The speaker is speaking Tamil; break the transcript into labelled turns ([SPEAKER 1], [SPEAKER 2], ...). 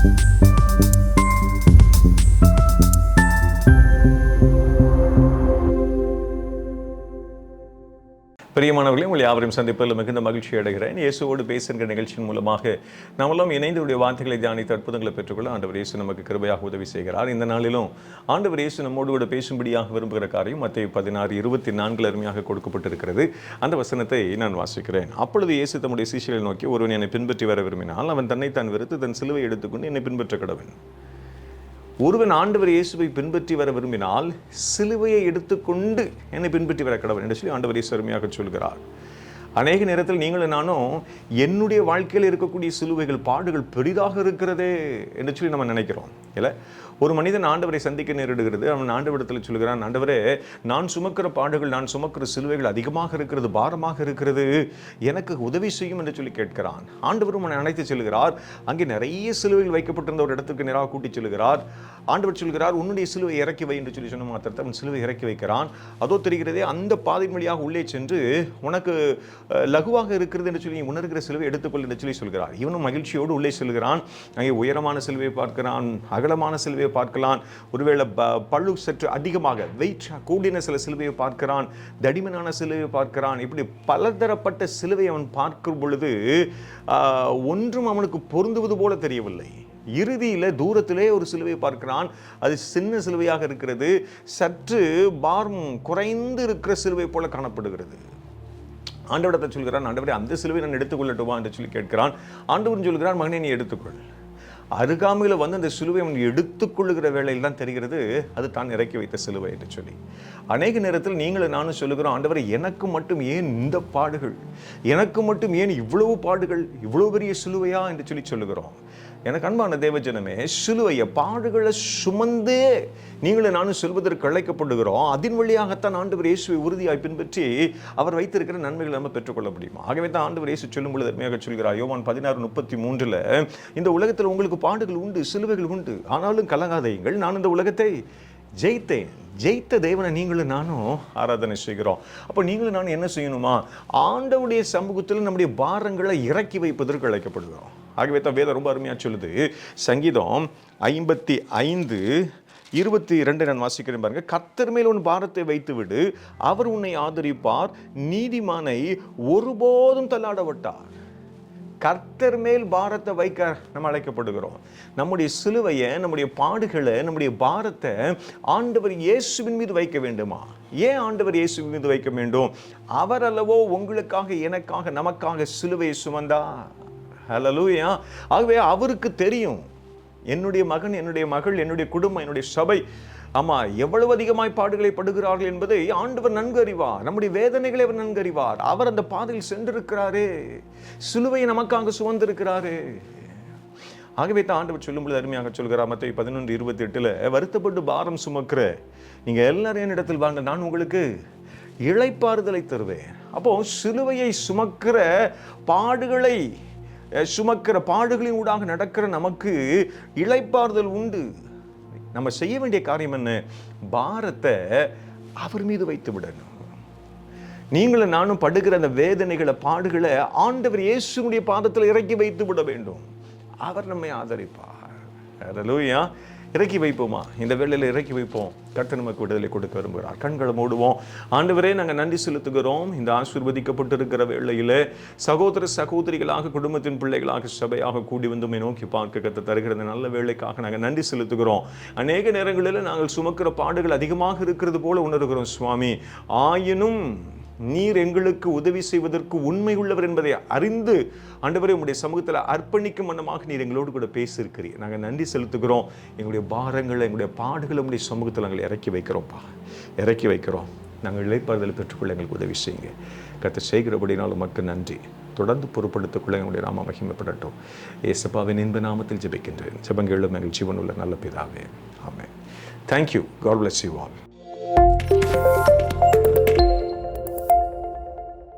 [SPEAKER 1] Thank பிரியமானவர்களே உங்கள் யாவரையும் சந்திப்பதில் மிகுந்த மகிழ்ச்சி அடைகிறேன். இயேசுவோடு பேசுகிற நிகழ்ச்சியின் மூலமாக நாமெல்லாம் இணைந்து உடைய வார்த்தைகளை தியானித்து அற்புதங்களை பெற்றுக்கொள்ள ஆண்டவர் இயேசு நமக்கு கிருபையாக உதவி செய்கிறார். இந்த நாளிலும் ஆண்டவர் இயேசு நம்மோடு கூட பேசும்படியாக விரும்புகிற காரியம் மத்திய பதினாறு இருபத்தி நான்கில் அருமையாக கொடுக்கப்பட்டிருக்கிறது. அந்த வசனத்தை நான் வாசிக்கிறேன். அப்பொழுது இயேசு தம்முடைய சீசிகளை நோக்கி ஒருவன் என்னை பின்பற்றி வர விரும்பினால் அவன் தன்னை தான் வெறுத்து தன் சிலுவை எடுத்துக்கொண்டு என்னை பின்பற்ற கடவன். ஒருவன் ஆண்டவர் இயேசுவை பின்பற்றி வர விரும்பினால் சிலுவையை எடுத்துக்கொண்டு என்னை பின்பற்றி வர கடவுள் என்று சொல்லி ஆண்டவர் இயேசு அருமையாக சொல்கிறார். அநேக நேரத்தில் நீங்களும் நானும் என்னுடைய வாழ்க்கையில் இருக்கக்கூடிய சிலுவைகள் பாடுகள் பெரிதாக இருக்கிறதே என்று சொல்லி நம்ம நினைக்கிறோம். இல்லை? ஒரு மனிதன் ஆண்டவரை சந்திக்க நேரிடுகிறது. அவன் ஆண்டவரிடத்தில் சொல்கிறான் ஆண்டவரே நான் சுமக்கிற பாடுகள் நான் சுமக்கிற சிலுவைகள் அதிகமாக இருக்கிறது பாரமாக இருக்கிறது எனக்கு உதவி செய்யும் என்று சொல்லி கேட்கிறான். ஆண்டவரும் அவனை அழைத்து செல்கிறார். அங்கே நிறைய சிலுவைகள் வைக்கப்பட்டிருந்த ஒரு இடத்துக்கு நேராக கூட்டிச் செல்கிறார். ஆண்டவர் சொல்கிறார் உன்னுடைய சிலுவை இறக்கி வை என்று சொல்லி சொன்ன மாத்திரத்தை அவன் சிலுவை இறக்கி வைக்கிறான். அதோ தெரிகிறதே அந்த பாதை வழியாக உள்ளே சென்று உனக்கு லகுவாக இருக்கிறது என்று சொல்லி உணர்கிற சிலுவை எடுத்துக்கொள் என்று சொல்லி சொல்கிறார். இவனும் மகிழ்ச்சியோடு உள்ளே செல்கிறான். அங்கே உயரமான சிலுவையை பார்க்கிறான் அகலமான சிலுவையை பார்க்கலாம். ஒருவேளை ப- சற்று அதிகமாக வெயிட் கூடின சில சிலுவையை பார்க்கிறான் தடிமனான சிலுவையை பார்க்கிறான். இப்படி பலதரப்பட்ட சிலுவையை அவன் பார்க்கும் பொழுது ஒன்றும் அவனுக்கு பொருந்துவது போல தெரியவில்லை. இறுதியில் தூரத்திலே ஒரு சிலுவையை பார்க்கிறான். அது சின்ன சிலுவையாக இருக்கிறது. சற்று பாரம் குறைந்து இருக்கிற சிலுவை போல காணப்படுகிறது. ஆண்டவரத்தை சொல்கிறான் ஆண்டவரே அந்த சிலுவை நான் எடுத்துக்கொள்ளட்டுமா? என்று சொல்லி கேட்கிறான். ஆண்டவன் சொல்கிறான் மகனே நீ எடுத்துக்கொள். அருகாமையில் வந்து அந்த சிலுவை அவன் எடுத்துக்கொள்ளுகிற வேலையில் தான் தெரிகிறது அது தான் இறக்கி வைத்த சிலுவை என்று சொல்லி. அநேக நேரத்தில் நீங்களும் நானும் சொல்லுகிறோம் ஆண்டவரை எனக்கு மட்டும் ஏன் இந்த பாடுகள்? எனக்கு மட்டும் ஏன் இவ்வளவு பாடுகள்? இவ்வளவு பெரிய சிலுவையா? என்று சொல்லி சொல்லுகிறோம். எனக்கு அன்பான தேவஜனமே சிலுவையை பாடுகளை சுமந்தே நீங்களும் நானும் செல்வதற்கு அழைக்கப்படுகிறோம். அதன் வழியாகத்தான் ஆண்டவர் இயேசுவை உறுதியாய் பின்பற்றி அவர் வைத்திருக்கிற நன்மைகளை நம்ம பெற்றுக்கொள்ள முடியும்? ஆகவே தான் ஆண்டவர் இயேசு சொல்லும் பொழுது அருமையாக சொல்கிறார். யோவான் பதினாறு முப்பத்தி மூன்றில் இந்த உலகத்தில் உங்களுக்கு பாடுகள் உண்டு சிலுவைகள் உண்டு ஆனாலும் கலங்காதையுங்கள் நான் இந்த உலகத்தை ஜெயித்தேன். ஜெயித்த தேவனை நீங்களும் நானும் ஆராதனை செய்கிறோம். அப்போ நீங்களும் நானும் என்ன செய்யணுமா? ஆண்டவுடைய சமூகத்தில் நம்முடைய பாரங்களை இறக்கி வைப்பதற்கு அழைக்கப்படுகிறோம். ஆகவே தான் வேதம் ரொம்ப அருமையாக சொல்லுது. சங்கீதம் ஐம்பத்தி ஐந்து இருபத்தி இரண்டு நான் வாசிக்கிறேன் பாருங்க. கர்த்தர் மேல் உன் பாரத்தை வைத்து விடு அவர் உன்னை ஆதரிப்பார். நீதிமானை ஒருபோதும் தள்ளாட விட்டார் கர்த்தர் மேல் பாரத்தை வைக்க நம்ம அழைக்கப்படுகிறோம். நம்முடைய சிலுவையை நம்முடைய பாடுகளை நம்முடைய பாரத்தை ஆண்டவர் இயேசுவின் மீது வைக்க வேண்டுமா? ஏன் ஆண்டவர் இயேசுவின் மீது வைக்க வேண்டும்? அவர் அல்லவோ உங்களுக்காக எனக்காக நமக்காக சிலுவையை சுமந்தா ஹலலூயா ஆகவே அவருக்கு தெரியும். என்னுடைய மகன் என்னுடைய மகள் என்னுடைய குடும்பம் என்னுடைய சபை ஆமாம் எவ்வளவு அதிகமாய் பாடுகளை படுகிறார்கள் என்பதை ஆண்டவர் நன்கு அறிவார் நம்முடைய வேதனைகளை அவர் நன்கு அறிவார் அவர் அந்த பாதையில் சென்றிருக்கிறாரே. சிலுவையை நமக்காக சுமந்திருக்கிறாரே. ஆகவே தான் ஆண்டவர் சொல்லும்பொழுது அருமையாக சொல்கிறார். மற்ற பதினொன்று இருபத்தி எட்டில் வருத்தப்பட்டு பாரம் சுமக்கிற நீங்கள் எல்லாரும் என்னிடத்தில் வாங்க நான் உங்களுக்கு இளைப்பாறுதலை தருவேன். அப்போ சிலுவையை சுமக்கிற பாடுகளை சுமக்கிற பாடுகளின் ஊடாக நடக்கிற நமக்கு இழைப்பாறுதல் உண்டு. நம்ம செய்ய வேண்டிய காரியம் என்ன? பாரத்தை அவர் மீது வைத்து விடணும். நீங்களும் நானும் படுகிற அந்த வேதனைகளை பாடுகளை ஆண்டவர் இயேசுடைய பாதத்தில் இறக்கி வைத்து விட வேண்டும். அவர் நம்மை ஆதரிப்பார். லூயா இறக்கி வைப்போமா? இந்த வேளையில் இறக்கி வைப்போம். கர்த்தர் நமக்கு விடுதலை கொடுக்க விரும்புகிறார். கண்களை மூடுவோம். ஆண்டவரே நாங்கள் நன்றி செலுத்துகிறோம். இந்த ஆசீர்வதிக்கப்பட்டிருக்கிற வேளையில் சகோதர சகோதரிகளாக குடும்பத்தின் பிள்ளைகளாக சபையாக கூடி வந்து நோக்கி பார்க்க கத்த தருகிறது நல்ல வேலைக்காக நாங்கள் நன்றி செலுத்துகிறோம். அநேக நேரங்களில் நாங்கள் சுமக்கிற பாடுகள் அதிகமாக இருக்கிறது போல உணர்கிறோம் சுவாமி. ஆயினும் நீர் எங்களுக்கு உதவி செய்வதற்கு உண்மை உள்ளவர் என்பதை அறிந்து ஆண்டவரே உடைய சமூகத்தில் அர்ப்பணிக்கும் வண்ணமாக நீர் எங்களோடு கூட பேசியிருக்கிறீர். நாங்கள் நன்றி செலுத்துகிறோம். எங்களுடைய பாரங்களை எங்களுடைய பாடுகளை உடைய சமூகத்தில் நாங்கள் இறக்கி வைக்கிறோம்ப்பா. இறக்கி வைக்கிறோம். நாங்கள் இழைப்பாறுதலை பெற்றுக்கொள்ள எங்களுக்கு உதவி செய்யுங்க. கத்தை செய்கிறபடினால் உமக்கு நன்றி. தொடர்ந்து பொறுப்படுத்திக்கொள்ள எங்களுடைய நாம மகிமைப்படட்டும். ஏசப்பாவின் இன்ப நாமத்தில் ஜெபிக்கின்றேன். ஜபங்களும் எங்கள் ஜீவனுள்ள நல்ல பிதாவே. ஆமே தேங்க்யூ காட் bless you